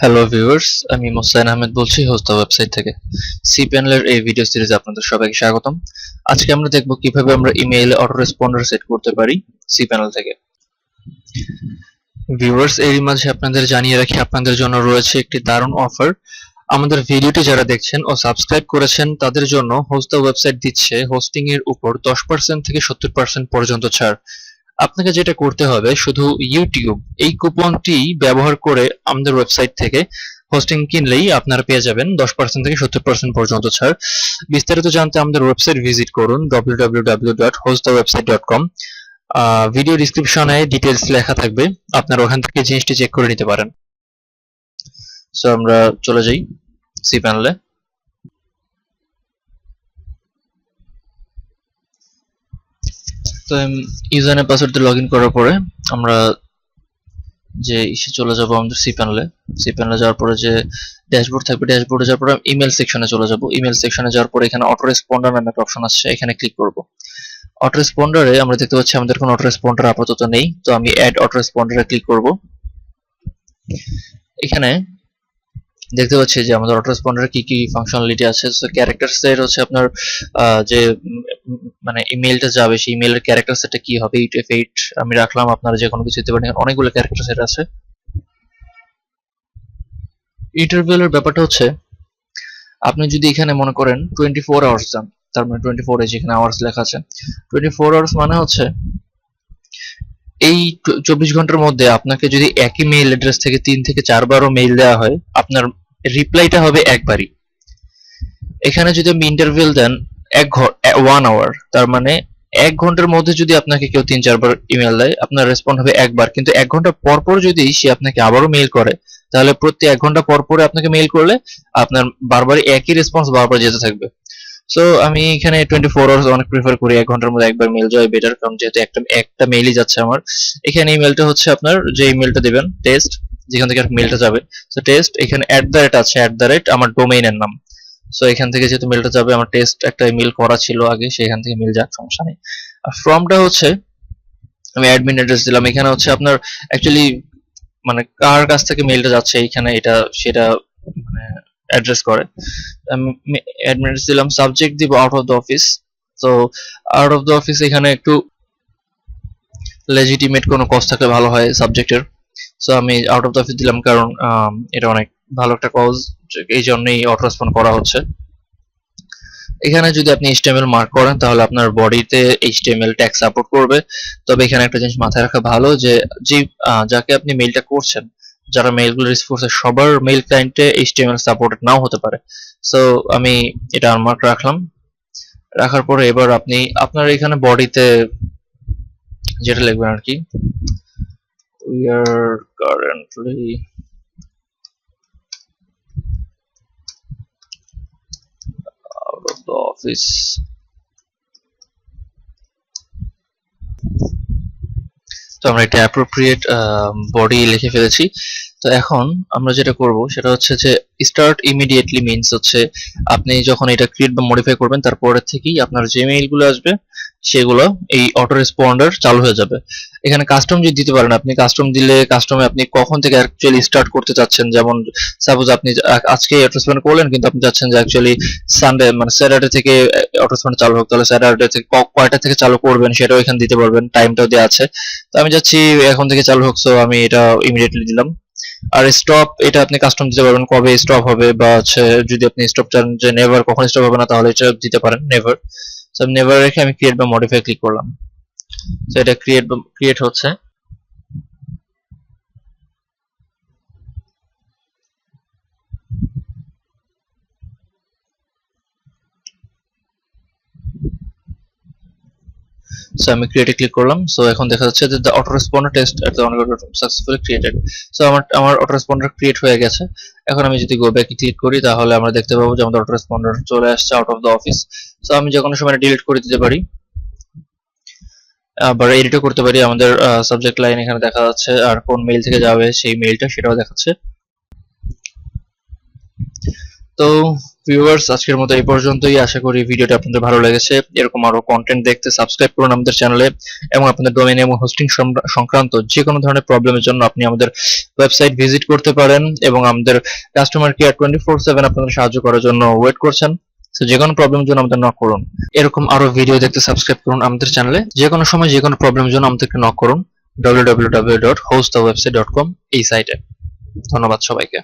Hello viewers আমি মোসাইন আহমেদ বলছি host website থেকে। সি প্যানেলের এই ভিডিও সিরিজে আপনাদের সবাইকে স্বাগতম। আজকে আমরা দেখব কীভাবে আমরা ইমেইলে অটো রেসপন্ডার সেট করতে পারি সি প্যানেল থেকে। ভিউয়ার্স এরই মাঝে আপনাদের জানিয়ে রাখি, আপনাদের জন্য রয়েছে একটি দারুণ অফার আমাদের ভিডিওটি যারা দেখছেন ও সাবস্ক্রাইব করেছেন, তাদের জন্য হোস্ট ওয়েবসাইট দিচ্ছে হোস্টিং এর উপর 10% থেকে 70% পর্যন্ত ছাড়। আপনাকে যেটা করতে হবে, শুধু ইউটিউব এই কুপনটি ব্যবহার করে আমাদের ওয়েবসাইট থেকে হোস্টিং কিনলেই আপনারা পেয়ে যাবেন দশ পার্সেন্ট থেকে সত্তর পার্সেন্ট পর্যন্ত ছাড়। বিস্তারিত জানতে আমাদের ওয়েবসাইট ভিজিট করুন www.hostthewebsite.com ভিডিও ডিসক্রিপশনে ডিটেলস লেখা থাকবে, আপনারা ওখান থেকে জিনিসটি চেক করে নিতে পারেন। সো আমরা চলে যাই সি প্যানেলে তো ইউজার নেম পাসওয়ার্ড দিয়ে লগ ইন করার পরে আমরা যে ইসে চলে যাব আমাদের সি প্যানেলে সি প্যানেলে যাওয়ার পরে যে ড্যাশবোর্ড থাকবে ড্যাশবোর্ডে যাওয়ার পরে ইমেল সেকশনে চলে যাব। ইমেল সেকশনে যাওয়ার পরে এখানে অটো রেসপন্ডার নামে একটা অপশন আসছে, এখানে ক্লিক করব। অটো রেসপন্ডারে আমরা দেখতে পাচ্ছি আমাদের কোনো অটো রেসপন্ডার আপাতত নেই, তো আমি অ্যাড অটো রেসপন্ডারে ক্লিক করব। এখানে দেখতে পাচ্ছি যে আমাদের অটো রেসপন্ডারে কি কি ফাংশনালিটি আছে সো ক্যারেক্টার সেট হচ্ছে আপনার যে মানে ইমেলটা যাবে, সেই ইমেলের ক্যারেক্টার সেটটা কি হবে এইট এফ এইট আমি রাখলাম আপনারা যে কোনো কিছু দিতে পারেন অনেকগুলো ক্যারেক্টার সেট আছে। ইন্টারভিউয়ের ব্যাপারটা হচ্ছে, আপনি যদি এখানে মনে করেন টোয়েন্টি ফোর আওয়ার্স যান, তার মানে টোয়েন্টি ফোর যেখানে আওয়ার্স লেখা আছে টোয়েন্টি ফোর আওয়ার্স মানে হচ্ছে, এই চব্বিশ ঘণ্টার মধ্যে আপনাকে যদি একই মেইল অ্যাড্রেস থেকে তিন থেকে চারবারও মেইল দেওয়া হয়, আপনার রিপ্লাইটা হবে একবারই। এখানে যদি আপনি ইন্টারভিউ দেন এক ওয়ান আওয়ার তার মানে এক ঘণ্টার মধ্যে যদি আপনাকে কেউ তিন, চারবার ইমেল দেয়, আপনার রেসপন্ড হবে একবার। কিন্তু এক ঘণ্টা পর পর যদি সে আপনাকে আবারও মেইল করে, তাহলে প্রতি এক ঘণ্টা পর পরে আপনাকে মেইল করলে আপনার বারবার একই রেসপন্স বারবার যেতে থাকবে। সো আমি এখানে টোয়েন্টি ফোর আওয়ার্স অনেক প্রিফার করি। এক ঘণ্টার মধ্যে একবার মেল যাওয়া বেটার কারণ যেহেতু একটা একটা মেইলই যাচ্ছে আমার। এখানে ইমেলটা হচ্ছে আপনার, যে ইমেলটা দিবেন টেস্ট যেখান থেকে মেইলটা যাবে। সো টেস্ট এখানে অ্যাট দ্য রেট আছে অ্যাট দ্য রেট আমার ডোমেইনের নাম। সো এখান থেকে যেহেতু মেলটা যাবে, আমার টেস্ট একটা ইমেল করা ছিল আগে সেখান থেকে মেল যাক, সমস্যা নেই। আর ফর্মটা হচ্ছে, আমি অ্যাডমিন অ্যাড্রেস দিলাম। এখানে হচ্ছে আপনার অ্যাকচুয়ালি মানে কার কাছ থেকে মেলটা যাচ্ছে, এইখানে এটা, সেটা মানে অ্যাড্রেস করে। আমি অ্যাডমিন অ্যাড্রেস দিলাম সাবজেক্ট দিব আউট অফ দ্য অফিস তো আউট অফ দ্য অফিস এখানে একটু লেজিটিমেট কোনো কজ থাকলে ভালো হয় সাবজেক্টের সো আমি আউট অফ দ্য অফিস দিলাম কারণ এটা অনেক ভালো একটা কজ এই জন্যই অটো রেসপন্ড করা হচ্ছে। এখানে যদি আপনি HTML মার্ক করেন, তাহলে আপনার বডিতে HTML ট্যাগ সাপোর্ট করবে। তবে এখানে একটা জিনিস মাথায় রাখা ভালো, যে যে যাকে আপনি মেইলটা করছেন, যারা মেইলগুলো রিসিভ করছে, সবার মেইল ক্লায়েন্টে HTML সাপোর্টেড নাও হতে পারে। সো আমি এটা আনমার্ক রাখলাম। রাখার পরে এবার আপনি, আপনার এখানে বডিতে যেটা লিখবেন আর কি we are currently the office তো আমরা একটা অ্যাপ্রোপ্রিয়েট বডি লিখে ফেলেছি। তো এখন আমরা যেটা করব সেটা হচ্ছে যে স্টার্ট ইমিডিয়েটলি মিনস হচ্ছে আপনি যখন এটা ক্রিয়েট বা মডিফাই করবেন তারপরে থেকেই আপনার যে মেইলগুলো আসবে সেগুলো এই অটো রেসপন্ডার চালু হয়ে যাবে। এখানে কাস্টম যদি দিতে পারেন আপনি কাস্টম দিলে কাস্টমে আপনি কখন থেকে অ্যাকচুয়ালি স্টার্ট করতে চাচ্ছেন? যেমন সাপোজ আপনি আজকে অটো রেসপন্ড করলেন, কিন্তু আপনি চাচ্ছেন যে অ্যাকচুয়ালি সানডে মানে স্যাটারডে থেকে অটো রেসপন্ড চালু হোক। তাহলে স্যাটারডে থেকে কয়টা থেকে চালু করবেন সেটাও এখানে দিতে পারবেন টাইমটাও দেওয়া আছে। তো আমি যাচ্ছি, এখন থেকে চালু হোক সো আমি এটা ইমিডিয়েটলি দিলাম। আর স্টপ এটা আপনি কাস্টম দিতে পারবেন, কবে স্টপ হবে, বা যদি আপনি স্টপ চান যে নেভার কখন স্টপ হবে না, তাহলে এটা দিতে পারেন নেভার সো নেভার রেখে আমি ক্রিয়েট বা মডিফাই ক্লিক করলাম। তো এটা ক্রিয়েট ক্রিয়েট হচ্ছে। সো আমি ক্রিয়েটে ক্লিক করলাম। সো এখন দেখা যাচ্ছে যে the auto responder test at the successfully created so আমার আমার অটো রেসপন্ডার ক্রিয়েট হয়ে গেছে। এখন আমি যদি গো ব্যাক ক্লিক করি, তাহলে আমরা দেখতে পাবো যে, আমাদের অটো রেসপন্ডার চলে আসছে out of the office so আমি যে কোনো সময় ডিলিট করে দিতে পারি। আবার এডিটও করতে পারি। আমাদের সাবজেক্ট লাইন এখানে দেখা যাচ্ছে আর কোন মেইল থেকে যাবে সেই মেইলটা সেটাও দেখাচ্ছে। তো ভিউয়ার্স আজকের মতো এই পর্যন্তই। আশা করি ভিডিওটা আপনাদের ভালো লেগেছে। এরকম আরও কন্টেন্ট দেখতে সাবস্ক্রাইব করুন আমাদের চ্যানেলে এবং আপনাদের ডোমেন এবং হোস্টিং সংক্রান্ত যে কোনো ধরনের প্রবলেমের জন্য আপনি আমাদের ওয়েবসাইট ভিজিট করতে পারেন এবং আমাদের customer care twenty four seven আপনাদের সাহায্য করার জন্য ওয়েট করছেন। তো যে কোনো প্রবলেমের জন্য আমাদের নক করুন। এরকম আরও ভিডিও দেখতে সাবস্ক্রাইব করুন আমাদের চ্যানেলে যে কোনো সময় যে কোনো প্রবলেমের জন্য আমাদেরকে নক করুন। www.hostthewebsite.com এই সাইটে ধন্যবাদ সবাইকে।